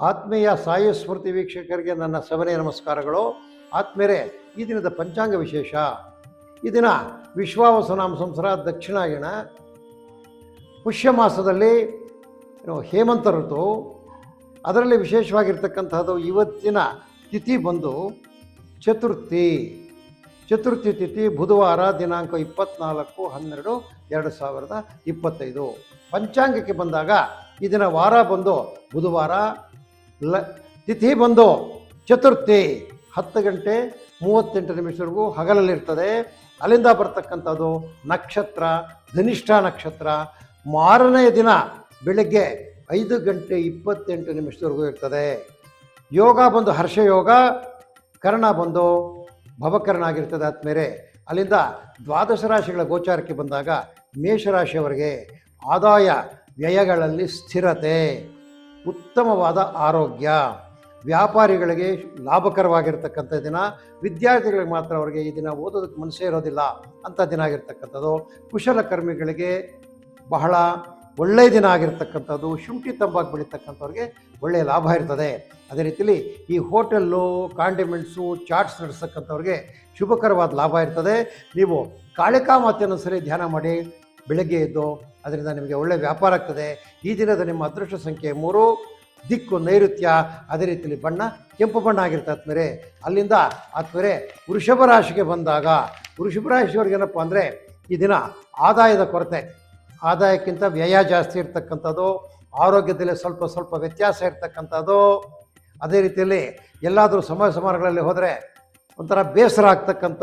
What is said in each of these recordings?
ಆತ್ಮೀಯ ಸಾಯಿ ಸ್ಮೃತಿ ವೀಕ್ಷಕರಿಗೆ ನನ್ನ ಸವನೇ ನಮಸ್ಕಾರಗಳು. ಆತ್ಮೇರೆ ಈ ದಿನದ ಪಂಚಾಂಗ ವಿಶೇಷ. ಈ ದಿನ ವಿಶ್ವಾವಸನಾಮ ಸಂಸಾರ ದಕ್ಷಿಣಾಯಣ. ಪುಷ್ಯ ಮಾಸದಲ್ಲಿ ಹೇಮಂತ ಋತು. ಅದರಲ್ಲಿ ವಿಶೇಷವಾಗಿರ್ತಕ್ಕಂಥದ್ದು ಇವತ್ತಿನ ತಿಥಿ ಬಂದು ಚತುರ್ಥಿ. ಚತುರ್ಥಿ ತಿಥಿ ಬುಧವಾರ ದಿನಾಂಕ ಇಪ್ಪತ್ನಾಲ್ಕು ಹನ್ನೆರಡು ಎರಡು ಸಾವಿರದ ಇಪ್ಪತ್ತೈದು. ಪಂಚಾಂಗಕ್ಕೆ ಬಂದಾಗ ಈ ವಾರ ಬಂದು ಬುಧವಾರ ಲ ತಿಥಿ ಬಂದು ಚತುರ್ಥಿ ಹತ್ತು ಗಂಟೆ ಮೂವತ್ತೆಂಟು ನಿಮಿಷವರೆಗೂ ಹಗಲಲ್ಲಿರ್ತದೆ. ಅಲ್ಲಿಂದ ಬರ್ತಕ್ಕಂಥದ್ದು ನಕ್ಷತ್ರ, ಧನಿಷ್ಠ ನಕ್ಷತ್ರ. ಮಾರನೆಯ ದಿನ ಬೆಳಗ್ಗೆ ಐದು ಗಂಟೆ ಇಪ್ಪತ್ತೆಂಟು ನಿಮಿಷದವರೆಗೂ ಇರ್ತದೆ. ಯೋಗ ಬಂದು ಹರ್ಷಯೋಗ ಕರ್ಣ ಬಂದು ಭವಕರ್ಣ ಆಗಿರ್ತದೆ ಆದ್ಮೇಲೆ ಅಲ್ಲಿಂದ ದ್ವಾದಶ ರಾಶಿಗಳ ಗೋಚಾರಕ್ಕೆ ಬಂದಾಗ ಮೇಷರಾಶಿಯವರಿಗೆ ಆದಾಯ ವ್ಯಯಗಳಲ್ಲಿ ಸ್ಥಿರತೆ. ಉತ್ತಮವಾದ ಆರೋಗ್ಯ. ವ್ಯಾಪಾರಿಗಳಿಗೆ ಲಾಭಕರವಾಗಿರ್ತಕ್ಕಂಥ ದಿನ, ವಿದ್ಯಾರ್ಥಿಗಳಿಗೆ ಮಾತ್ರ ಅವರಿಗೆ ಈ ದಿನ ಓದೋದಕ್ಕೆ ಮನಸ್ಸೇ ಇರೋದಿಲ್ಲ ಅಂಥ ದಿನ ಆಗಿರ್ತಕ್ಕಂಥದ್ದು. ಕುಶಲಕರ್ಮಿಗಳಿಗೆ ಬಹಳ ಒಳ್ಳೆಯ ದಿನ ಆಗಿರ್ತಕ್ಕಂಥದ್ದು. ಶುಂಠಿ ತಂಬಾಕು ಬೆಳೀತಕ್ಕಂಥವ್ರಿಗೆ ಒಳ್ಳೆಯ ಲಾಭ ಇರ್ತದೆ. ಅದೇ ರೀತಿಯಲ್ಲಿ ಈ ಹೋಟೆಲ್ಲು, ಕಾಂಡಿಮೆಂಟ್ಸು, ಚಾಟ್ಸ್ ನಡೆಸ್ತಕ್ಕಂಥವ್ರಿಗೆ ಶುಭಕರವಾದ ಲಾಭ ಇರ್ತದೆ. ನೀವು ಕಾಳಿಕಾ ಮಾತೆಯನ್ನು ಸರಿ ಧ್ಯಾನ ಮಾಡಿ ಬೆಳಗ್ಗೆ ಎದ್ದು ಅದರಿಂದ ನಿಮಗೆ ಒಳ್ಳೆಯ ವ್ಯಾಪಾರ ಆಗ್ತದೆ. ಈ ದಿನದ ನಿಮ್ಮ ಅದೃಷ್ಟ ಸಂಖ್ಯೆ ಮೂರು, ದಿಕ್ಕು ನೈಋತ್ಯ, ಅದೇ ರೀತಿಯಲ್ಲಿ ಬಣ್ಣ, ಕೆಂಪು ಬಣ್ಣ ಆದ್ಮೇಲೆ ಅಲ್ಲಿಂದ ಆತ್ಮೇಲೆ ವೃಷಭ ರಾಶಿಗೆ ಬಂದಾಗ, ವೃಷಭ ರಾಶಿಯವ್ರಿಗೆ ಏನಪ್ಪ ಅಂದರೆ, ಈ ದಿನ ಆದಾಯದ ಕೊರತೆ. ಆದಾಯಕ್ಕಿಂತ ವ್ಯಯ ಜಾಸ್ತಿ ಇರ್ತಕ್ಕಂಥದ್ದು, ಆರೋಗ್ಯದಲ್ಲಿ ಸ್ವಲ್ಪ ಸ್ವಲ್ಪ ವ್ಯತ್ಯಾಸ ಇರ್ತಕ್ಕಂಥದ್ದು. ಅದೇ ರೀತಿಯಲ್ಲಿ ಎಲ್ಲಾದರೂ ಸಮಾಜ ಸಮಾರಂಭಗಳಲ್ಲಿ ಹೋದರೆ ಒಂಥರ ಬೇಸರ ಆಗ್ತಕ್ಕಂಥ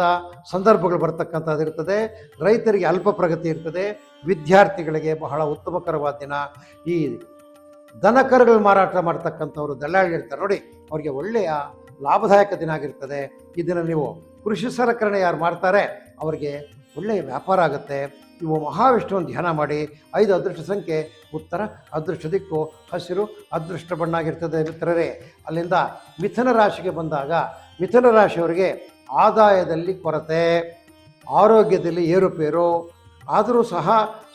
ಸಂದರ್ಭಗಳು ಬರ್ತಕ್ಕಂಥದ್ದಿರ್ತದೆ ರೈತರಿಗೆ ಅಲ್ಪ ಪ್ರಗತಿ ಇರ್ತದೆ. ವಿದ್ಯಾರ್ಥಿಗಳಿಗೆ ಬಹಳ ಉತ್ತಮಕರವಾದ ದಿನ. ಈ ದನಕರುಗಳು ಮಾರಾಟ ಮಾಡ್ತಕ್ಕಂಥವ್ರು ದಲ್ಲಾಳಿರ್ತಾರೆ ನೋಡಿ, ಅವರಿಗೆ ಒಳ್ಳೆಯ ಲಾಭದಾಯಕ ದಿನ ಆಗಿರ್ತದೆ. ಇದನ್ನು ದಿನ ನೀವು ಕೃಷಿ ಸಲಕರಣೆ ಯಾರು ಮಾಡ್ತಾರೆ, ಅವರಿಗೆ ಒಳ್ಳೆಯ ವ್ಯಾಪಾರ ಆಗುತ್ತೆ. ನೀವು ಮಹಾವಿಷ್ಣುವನ್ನು ಧ್ಯಾನ ಮಾಡಿ, ಐದು ಅದೃಷ್ಟ ಸಂಖ್ಯೆ, ಉತ್ತರ, ಅದೃಷ್ಟ ದಿಕ್ಕು, ಹಸಿರು, ಅದೃಷ್ಟ ಬಣ್ಣ ಆಗಿರ್ತದೆ ಮಿತ್ರರೇ. ಅಲ್ಲಿಂದ ಮಿಥುನ ರಾಶಿಗೆ ಬಂದಾಗ ಮಿಥುನ ರಾಶಿಯವರಿಗೆ ಆದಾಯದಲ್ಲಿ ಕೊರತೆ, ಆರೋಗ್ಯದಲ್ಲಿ ಏರುಪೇರು, ಆದರೂ ಸಹ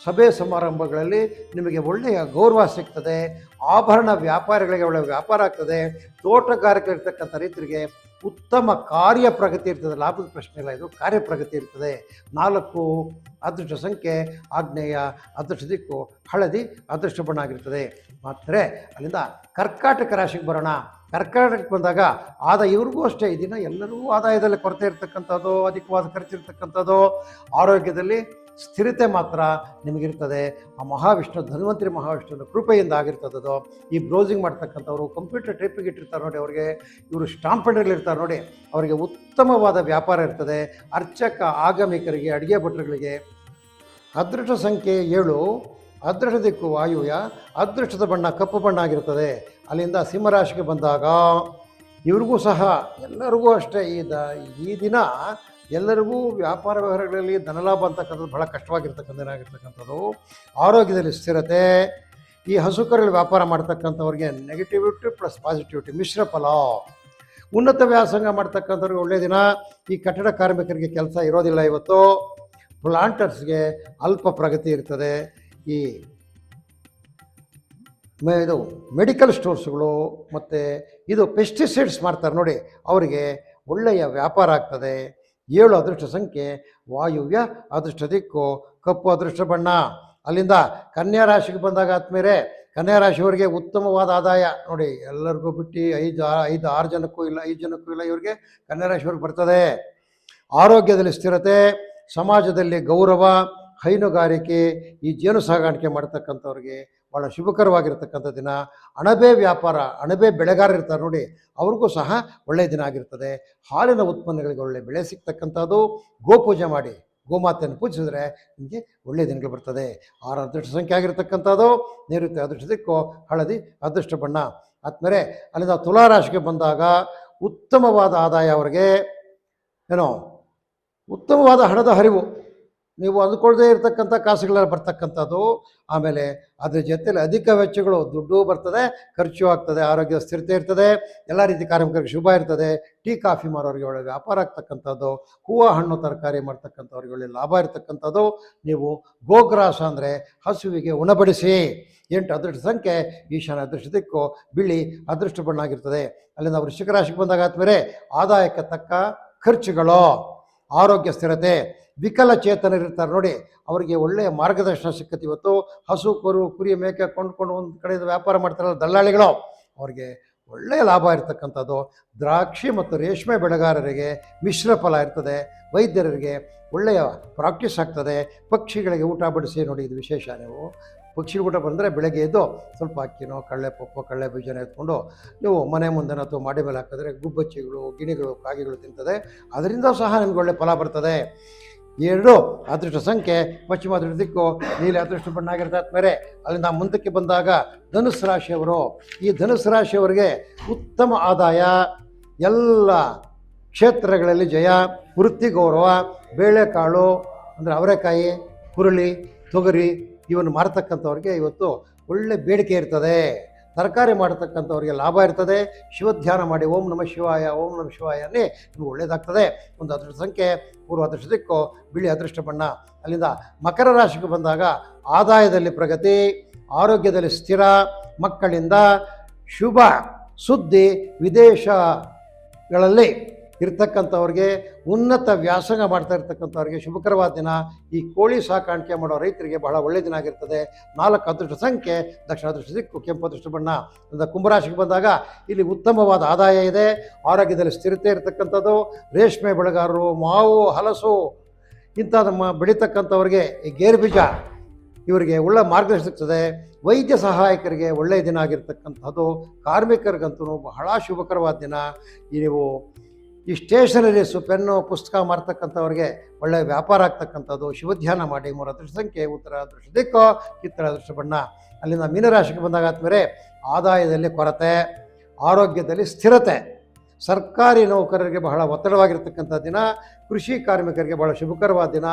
ಸಭೆ ಸಮಾರಂಭಗಳಲ್ಲಿ ನಿಮಗೆ ಒಳ್ಳೆಯ ಗೌರವ ಸಿಗ್ತದೆ, ಆಭರಣ ವ್ಯಾಪಾರಿಗಳಿಗೆ ಒಳ್ಳೆಯ ವ್ಯಾಪಾರ ಆಗ್ತದೆ, ತೋಟಗಾರಿಕೆ ಇರ್ತಕ್ಕಂಥ ರೈತರಿಗೆ ಉತ್ತಮ ಕಾರ್ಯ ಪ್ರಗತಿ ಇರ್ತದೆ, ಲಾಭದ ಪ್ರಶ್ನೆ ಇಲ್ಲ, ಇದು ಕಾರ್ಯ ಪ್ರಗತಿ ಇರ್ತದೆ. ನಾಲ್ಕು, ಅದೃಷ್ಟ ಸಂಖ್ಯೆ ಆಗ್ನೇಯ ಅದೃಷ್ಟ ದಿಕ್ಕು, ಹಳದಿ ಅದೃಷ್ಟ ಬಣ್ಣ ಆಗಿರ್ತದೆ. ಮಾತ್ರ, ಅಲ್ಲಿಂದ ಕರ್ಕಾಟಕ ರಾಶಿಗೆ ಬರೋಣ. ಕರ್ಕಾಟಕಕ್ಕೆ ಬಂದಾಗ ಆದ ಇವ್ರಿಗೂ ಅಷ್ಟೇ. ಇದನ್ನು ದಿನ ಎಲ್ಲರೂ ಆದಾಯದಲ್ಲಿ ಕೊರತೆ ಇರ್ತಕ್ಕಂಥದ್ದು, ಅಧಿಕವಾದ ಖರ್ಚಿರ್ತಕ್ಕಂಥದ್ದು ಆರೋಗ್ಯದಲ್ಲಿ ಸ್ಥಿರತೆ ಮಾತ್ರ ನಿಮಗಿರ್ತದೆ. ಆ ಮಹಾವಿಷ್ಣು, ಧನ್ವಂತರಿ ಮಹಾವಿಷ್ಣುವಿನ ಕೃಪೆಯಿಂದ ಆಗಿರ್ತದದು. ಈ ಬ್ರೌಸಿಂಗ್ ಮಾಡ್ತಕ್ಕಂಥವ್ರು, ಕಂಪ್ಯೂಟರ್ ಟೈಪಿಗೆ ಇಟ್ಟಿರ್ತಾರೆ ನೋಡಿ ಅವರಿಗೆ. ಇವರು ಸ್ಟಾಂಪ್ ಇರ್ತಾರೆ ನೋಡಿ. ಅವರಿಗೆ ಉತ್ತಮವಾದ ವ್ಯಾಪಾರ ಇರ್ತದೆ. ಅರ್ಚಕ, ಆಗಮಿಕರಿಗೆ, ಅಡುಗೆ ಭಟ್ರುಗಳಿಗೆ. ಅದೃಷ್ಟ ಸಂಖ್ಯೆ ಏಳು. ಅದೃಷ್ಟ ದಿಕ್ಕು ವಾಯುವ್ಯ. ಅದೃಷ್ಟದ ಬಣ್ಣ ಕಪ್ಪು ಬಣ್ಣ ಆಗಿರ್ತದೆ. ಅಲ್ಲಿಂದ ಸಿಂಹರಾಶಿಗೆ ಬಂದಾಗ ಇವ್ರಿಗೂ ಸಹ ಎಲ್ಲರಿಗೂ ಅಷ್ಟೇ ಈ ದ ಈ ದಿನ ಎಲ್ಲರಿಗೂ ವ್ಯಾಪಾರ ವ್ಯವಹಾರಗಳಲ್ಲಿ ಧನಲಾಭ ಅಂತಕ್ಕಂಥದ್ದು ಬಹಳ ಕಷ್ಟವಾಗಿರ್ತಕ್ಕಂಥ ದಿನ ಆಗಿರ್ತಕ್ಕಂಥದ್ದು. ಆರೋಗ್ಯದಲ್ಲಿ ಸ್ಥಿರತೆ, ಈ ಹಸುಕರಲ್ಲಿ ವ್ಯಾಪಾರ ಮಾಡ್ತಕ್ಕಂಥವ್ರಿಗೆ ನೆಗೆಟಿವಿಟಿ ಪ್ಲಸ್ ಪಾಸಿಟಿವಿಟಿ ಮಿಶ್ರ ಫಲ. ಉನ್ನತ ವ್ಯಾಸಂಗ ಮಾಡ್ತಕ್ಕಂಥವ್ರಿಗೆ ಒಳ್ಳೆಯ ದಿನ. ಈ ಕಟ್ಟಡ ಕಾರ್ಮಿಕರಿಗೆ ಕೆಲಸ ಇರೋದಿಲ್ಲ ಇವತ್ತು. ಪ್ಲಾಂಟರ್ಸ್ಗೆ ಅಲ್ಪ ಪ್ರಗತಿ ಇರ್ತದೆ. ಈ ಮೆ, ಇದು ಮೆಡಿಕಲ್ ಸ್ಟೋರ್ಸ್ಗಳು ಮತ್ತು ಇದು ಪೆಸ್ಟಿಸೈಡ್ಸ್ ಮಾಡ್ತಾರೆ ನೋಡಿ, ಅವರಿಗೆ ಒಳ್ಳೆಯ ವ್ಯಾಪಾರ ಆಗ್ತದೆ. ಏಳು ಅದೃಷ್ಟ ಸಂಖ್ಯೆ, ವಾಯುವ್ಯ ಅದೃಷ್ಟ ದಿಕ್ಕು, ಕಪ್ಪು ಅದೃಷ್ಟ ಬಣ್ಣ. ಅಲ್ಲಿಂದ ಕನ್ಯಾ ರಾಶಿಗೆ ಬಂದಾಗ ಆದ್ಮೇಲೆ ಕನ್ಯಾ ರಾಶಿಯವರಿಗೆ ಉತ್ತಮವಾದ ಆದಾಯ. ನೋಡಿ, ಎಲ್ಲರಿಗೂ ಬಿಟ್ಟು ಐದು ಐದು, ಆರು ಜನಕ್ಕೂ ಇಲ್ಲ, ಐದು ಜನಕ್ಕೂ ಇಲ್ಲ, ಇವರಿಗೆ ಕನ್ಯಾ ರಾಶಿಯವ್ರಿಗೆ ಬರ್ತದೆ. ಆರೋಗ್ಯದಲ್ಲಿ ಸ್ಥಿರತೆ, ಸಮಾಜದಲ್ಲಿ ಗೌರವ, ಹೈನುಗಾರಿಕೆ, ಈ ಜೇನು ಸಾಗಾಣಿಕೆ ಮಾಡ್ತಕ್ಕಂಥವ್ರಿಗೆ ಭಾಳ ಶುಭಕರವಾಗಿರ್ತಕ್ಕಂಥ ದಿನ. ಅಣಬೆ ವ್ಯಾಪಾರ, ಅಣಬೆ ಬೆಳೆಗಾರ ಇರ್ತಾರೆ ನೋಡಿ, ಅವ್ರಿಗೂ ಸಹ ಒಳ್ಳೆಯ ದಿನ ಆಗಿರ್ತದೆ. ಹಾಲಿನ ಉತ್ಪನ್ನಗಳಿಗೆ ಒಳ್ಳೆ ಬೆಳೆ ಸಿಗ್ತಕ್ಕಂಥದ್ದು. ಗೋಪೂಜೆ ಮಾಡಿ, ಗೋಮಾತೆಯನ್ನು ಪೂಜಿಸಿದ್ರೆ ನಿಮಗೆ ಒಳ್ಳೆಯ ದಿನಗಳು ಬರ್ತದೆ. ಆರು ಅದೃಷ್ಟ ಸಂಖ್ಯೆ ಆಗಿರ್ತಕ್ಕಂಥದ್ದು. ನೈಋತ್ಯ ಅದೃಷ್ಟ ದಿಕ್ಕು, ಹಳದಿ ಅದೃಷ್ಟ ಬಣ್ಣ. ಆದ್ಮೇಲೆ ಅಲ್ಲಿಂದ ತುಲಾರಾಶಿಗೆ ಬಂದಾಗ ಉತ್ತಮವಾದ ಆದಾಯ ಅವರಿಗೆ. ಏನೋ, ಉತ್ತಮವಾದ ಹಣದ ಹರಿವು. ನೀವು ಅಂದ್ಕೊಳ್ಳದೇ ಇರತಕ್ಕಂಥ ಕಾಸುಗಳೆಲ್ಲ ಬರ್ತಕ್ಕಂಥದ್ದು, ಆಮೇಲೆ ಅದ್ರ ಜೊತೆಯಲ್ಲಿ ಅಧಿಕ ವೆಚ್ಚಗಳು ದುಡ್ಡು ಬರ್ತದೆ, ಖರ್ಚು ಆಗ್ತದೆ ಆರೋಗ್ಯ ಸ್ಥಿರತೆ ಇರ್ತದೆ, ಎಲ್ಲ ರೀತಿ ಕಾರ್ಮಿಕರಿಗೆ ಶುಭ ಇರ್ತದೆ, ಟೀ, ಕಾಫಿ ಮಾರೋರಿಗೆ ಒಳ್ಳೆ ವ್ಯಾಪಾರ ಆಗ್ತಕ್ಕಂಥದ್ದು, ಹೂವು, ಹಣ್ಣು ತರಕಾರಿ ಮಾಡ್ತಕ್ಕಂಥವ್ರಿಗೆ ಒಳ್ಳೆ ಲಾಭ ಇರತಕ್ಕಂಥದ್ದು, ನೀವು ಗೋಗ್ರಾಸ ಅಂದರೆ ಹಸುವಿಗೆ ಉಣಬಡಿಸಿ, ಎಂಟು ಅದೃಷ್ಟ ಸಂಖ್ಯೆ, ಈಶಾನ್ಯ ಅದೃಷ್ಟ ದಿಕ್ಕು, ಬಿಳಿ ಅದೃಷ್ಟ ಬಣ್ಣ ಆಗಿರ್ತದೆ ಅಲ್ಲಿಂದ ವೃಶ್ಚಿಕ ರಾಶಿಗೆ ಬಂದಾಗ ಆದ್ಮೇಲೆ ಆದಾಯಕ್ಕೆ ತಕ್ಕ ಖರ್ಚುಗಳು. ಆರೋಗ್ಯ ಸ್ಥಿರತೆ ವಿಕಲಚೇತನರಿರ್ತಾರೆ ನೋಡಿ. ಅವರಿಗೆ ಒಳ್ಳೆಯ ಮಾರ್ಗದರ್ಶನ ಸಿಕ್ಕತ್ತೆ ಇವತ್ತು. ಹಸು, ಕರು, ಕುರಿ, ಮೇಕೆ ಕೊಂಡ್ಕೊಂಡು ಒಂದು ಕಡೆಯಿಂದ ವ್ಯಾಪಾರ ಮಾಡ್ತಾರಲ್ಲ ದಲ್ಲಾಳಿಗಳು, ಅವರಿಗೆ ಒಳ್ಳೆಯ ಲಾಭ ಇರತಕ್ಕಂಥದ್ದು. ದ್ರಾಕ್ಷಿ ಮತ್ತು ರೇಷ್ಮೆ ಬೆಳೆಗಾರರಿಗೆ ಮಿಶ್ರ ಫಲ ಇರ್ತದೆ. ವೈದ್ಯರಿಗೆ ಒಳ್ಳೆಯ ಪ್ರಾಕ್ಟೀಸ್ ಆಗ್ತದೆ. ಪಕ್ಷಿಗಳಿಗೆ ಊಟ ಬಡಿಸಿ ನೋಡಿ ಇದು ವಿಶೇಷ ನೀವು. ಪಕ್ಷಿ ಊಟ ಬಂದರೆ ಬೆಳಗ್ಗೆ ಎದ್ದು ಸ್ವಲ್ಪ ಅಕ್ಕಿನೋ ಕಳ್ಳೆ ಪಪ್ಪು ಕಳ್ಳೆ ಬೀಜನ ಎತ್ಕೊಂಡು ನೀವು ಮನೆ ಮುಂದೆನ ಅಥವಾ ಮಾಡಿ ಮೇಲೆ ಹಾಕಿದ್ರೆ ಗುಬ್ಬಚ್ಚಿಗಳು, ಗಿಣಿಗಳು, ಕಾಗಿಗಳು ತಿಂತದೆ. ಅದರಿಂದ ಸಹ ನಿಮ್ಗೆ ಒಳ್ಳೆ ಫಲ ಬರ್ತದೆ. ಎರಡು, ಅದೃಷ್ಟ ಸಂಖ್ಯೆ, ಪಶ್ಚಿಮ ಅದೃಷ್ಟ ದಿಕ್ಕು, ನೀಲಿ ಅದೃಷ್ಟ ಬಣ್ಣ ಆಗಿರ್ತದೆ ಮೇಲೆ ಅಲ್ಲಿಂದ ಮುಂದಕ್ಕೆ ಬಂದಾಗ ಧನುಸ್ ರಾಶಿಯವರು. ಈ ಧನುಸ್ ರಾಶಿಯವರಿಗೆ ಉತ್ತಮ ಆದಾಯ, ಎಲ್ಲ ಕ್ಷೇತ್ರಗಳಲ್ಲಿ ಜಯ, ವೃತ್ತಿ ಗೌರವ, ಬೇಳೆಕಾಳು, ಅಂದರೆ ಅವರೆಕಾಯಿ, ಹುರುಳಿ, ತೊಗರಿ ಇವನ್ನು ಮಾರತಕ್ಕಂಥವ್ರಿಗೆ ಇವತ್ತು ಒಳ್ಳೆ ಬೇಡಿಕೆ ಇರ್ತದೆ. ತರಕಾರಿ ಮಾಡತಕ್ಕಂಥವ್ರಿಗೆ ಲಾಭ ಇರ್ತದೆ. ಶಿವಧ್ಯಾನ ಮಾಡಿ, ಓಂ ನಮ ಶಿವಾಯ, ಓಂ ನಮ ಶಿವಾಯ ಅಲ್ಲಿ ನಿಮ್ಗೆ ಒಳ್ಳೆಯದಾಗ್ತದೆ ಒಂದು ಅದೃಷ್ಟ ಸಂಖ್ಯೆ, ಪೂರ್ವ ಅದೃಷ್ಟ ದಿಕ್ಕು, ಬಿಳಿ ಅದೃಷ್ಟ ಬಣ್ಣ. ಅಲ್ಲಿಂದ ಮಕರ ರಾಶಿಗೆ ಬಂದಾಗ ಆದಾಯದಲ್ಲಿ ಪ್ರಗತಿ, ಆರೋಗ್ಯದಲ್ಲಿ ಸ್ಥಿರ, ಮಕ್ಕಳಿಂದ ಶುಭ, ಸುದ್ದಿ ವಿದೇಶಗಳಲ್ಲಿ ಇರ್ತಕ್ಕಂಥವ್ರಿಗೆ ಉನ್ನತ ವ್ಯಾಸಂಗ ಮಾಡ್ತಾ ಇರ್ತಕ್ಕಂಥವ್ರಿಗೆ ಶುಭಕರವಾದ ದಿನ. ಈ ಕೋಳಿ ಸಾಕಾಣಿಕೆ ಮಾಡೋ ರೈತರಿಗೆ ಬಹಳ ಒಳ್ಳೆಯ ದಿನ ಆಗಿರ್ತದೆ. ನಾಲ್ಕು ಅದೃಷ್ಟ ಸಂಖ್ಯೆ ದಕ್ಷಿಣ ಅದೃಷ್ಟ ದಿಕ್ಕು, ಕೆಂಪು ಅದೃಷ್ಟ ಬಣ್ಣ. ಅಂದರೆ ಕುಂಭರಾಶಿಗೆ ಬಂದಾಗ ಇಲ್ಲಿ ಉತ್ತಮವಾದ ಆದಾಯ ಇದೆ. ಆರೋಗ್ಯದಲ್ಲಿ ಸ್ಥಿರತೆ ಇರತಕ್ಕಂಥದ್ದು. ರೇಷ್ಮೆ ಬೆಳೆಗಾರರು, ಮಾವು, ಹಲಸು ಇಂಥ ನಮ್ಮ ಬೆಳೀತಕ್ಕಂಥವ್ರಿಗೆ ಈ ಗೇರು ಬೀಜ ಇವರಿಗೆ ಒಳ್ಳೆ ಮಾರ್ಗದರ್ಶನ ಸಿಗ್ತದೆ. ವೈದ್ಯ ಸಹಾಯಕರಿಗೆ ಒಳ್ಳೆಯ ದಿನ ಆಗಿರ್ತಕ್ಕಂಥದ್ದು. ಕಾರ್ಮಿಕರಿಗಂತೂ ಬಹಳ ಶುಭಕರವಾದ ದಿನ. ಈ ನೀವು ಈ ಸ್ಟೇಷನರೀಸು ಪೆನ್ನು, ಪುಸ್ತಕ ಮಾರ್ತಕ್ಕಂಥವ್ರಿಗೆ ಒಳ್ಳೆಯ ವ್ಯಾಪಾರ ಆಗ್ತಕ್ಕಂಥದ್ದು. ಶಿವಧ್ಯಾನ ಮಾಡಿ, ಮೂರು ಅದೃಷ್ಟ ಸಂಖ್ಯೆ, ಉತ್ತರ ಅದೃಷ್ಟ ದಿಕ್ಕು, ಕಿತ್ತರ ಅದೃಷ್ಟ ಬಣ್ಣ. ಅಲ್ಲಿಂದ ಮೀನರಾಶಿಗೆ ಬಂದಾಗ ಆದ್ಮೇಲೆ ಆದಾಯದಲ್ಲಿ ಕೊರತೆ, ಆರೋಗ್ಯದಲ್ಲಿ ಸ್ಥಿರತೆ. ಸರ್ಕಾರಿ ನೌಕರರಿಗೆ ಬಹಳ ಒತ್ತಡವಾಗಿರ್ತಕ್ಕಂಥ ದಿನ, ಕೃಷಿ ಕಾರ್ಮಿಕರಿಗೆ ಬಹಳ ಶುಭಕರವಾದ ದಿನ.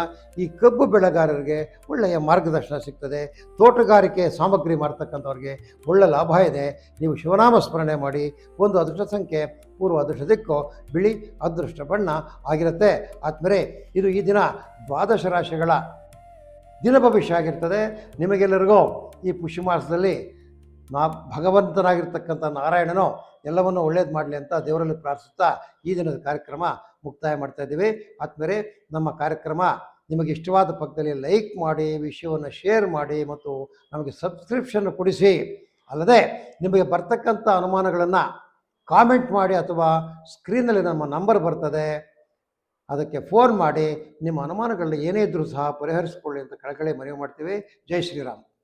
ಈ ಕಬ್ಬು ಬೆಳೆಗಾರರಿಗೆ ಒಳ್ಳೆಯ ಮಾರ್ಗದರ್ಶನ ಸಿಗ್ತದೆ. ತೋಟಗಾರಿಕೆ ಸಾಮಗ್ರಿ ಮಾಡ್ತಕ್ಕಂಥವ್ರಿಗೆ ಒಳ್ಳೆ ಲಾಭ ಇದೆ. ನೀವು ಶಿವನಾಮ ಸ್ಮರಣೆ ಮಾಡಿ, ಒಂದು ಅದೃಷ್ಟ ಸಂಖ್ಯೆ ಪೂರ್ವ ಅದೃಷ್ಟ ದಿಕ್ಕು ಬಿಳಿ ಅದೃಷ್ಟ ಬಣ್ಣ ಆಗಿರುತ್ತೆ. ಆದ್ಮೇಲೆ ಇದು ಈ ದಿನ ದ್ವಾದಶ ರಾಶಿಗಳ ದಿನ ಭವಿಷ್ಯ ಆಗಿರ್ತದೆ. ನಿಮಗೆಲ್ಲರಿಗೂ ಈ ಪುಷ್ಯ ಮಾಸದಲ್ಲಿ ನಾ ಭಗವಂತನಾಗಿರ್ತಕ್ಕಂಥ ನಾರಾಯಣನು ಎಲ್ಲವನ್ನು ಒಳ್ಳೇದು ಮಾಡಲಿ ಅಂತ ದೇವರಲ್ಲಿ ಪ್ರಾರ್ಥಿಸ್ತಾ ಈ ದಿನದ ಕಾರ್ಯಕ್ರಮ ಮುಕ್ತಾಯ ಮಾಡ್ತಾ ಇದ್ದೀವಿ. ಆದ್ಮೇಲೆ ನಮ್ಮ ಕಾರ್ಯಕ್ರಮ ನಿಮಗೆ ಇಷ್ಟವಾದ ಪಕ್ಕದಲ್ಲಿ ಲೈಕ್ ಮಾಡಿ, ವಿಷಯವನ್ನು ಶೇರ್ ಮಾಡಿ ಮತ್ತು ನಮಗೆ ಸಬ್ಸ್ಕ್ರಿಪ್ಷನ್ ಕೊಡಿಸಿ. ಅಲ್ಲದೆ ನಿಮಗೆ ಬರ್ತಕ್ಕಂಥ ಅನುಮಾನಗಳನ್ನು ಕಾಮೆಂಟ್ ಮಾಡಿ ಅಥವಾ ಸ್ಕ್ರೀನಲ್ಲಿ ನಮ್ಮ ನಂಬರ್ ಬರ್ತದೆ. ಅದಕ್ಕೆ ಫೋನ್ ಮಾಡಿ, ನಿಮ್ಮ ಅನುಮಾನಗಳನ್ನ ಏನೇ ಇದ್ದರೂ ಸಹ ಪರಿಹರಿಸಿಕೊಳ್ಳಿ ಅಂತ ಕಳಕಳಿ ಮನವಿ ಮಾಡ್ತೀವಿ. ಜೈ ಶ್ರೀರಾಮ್.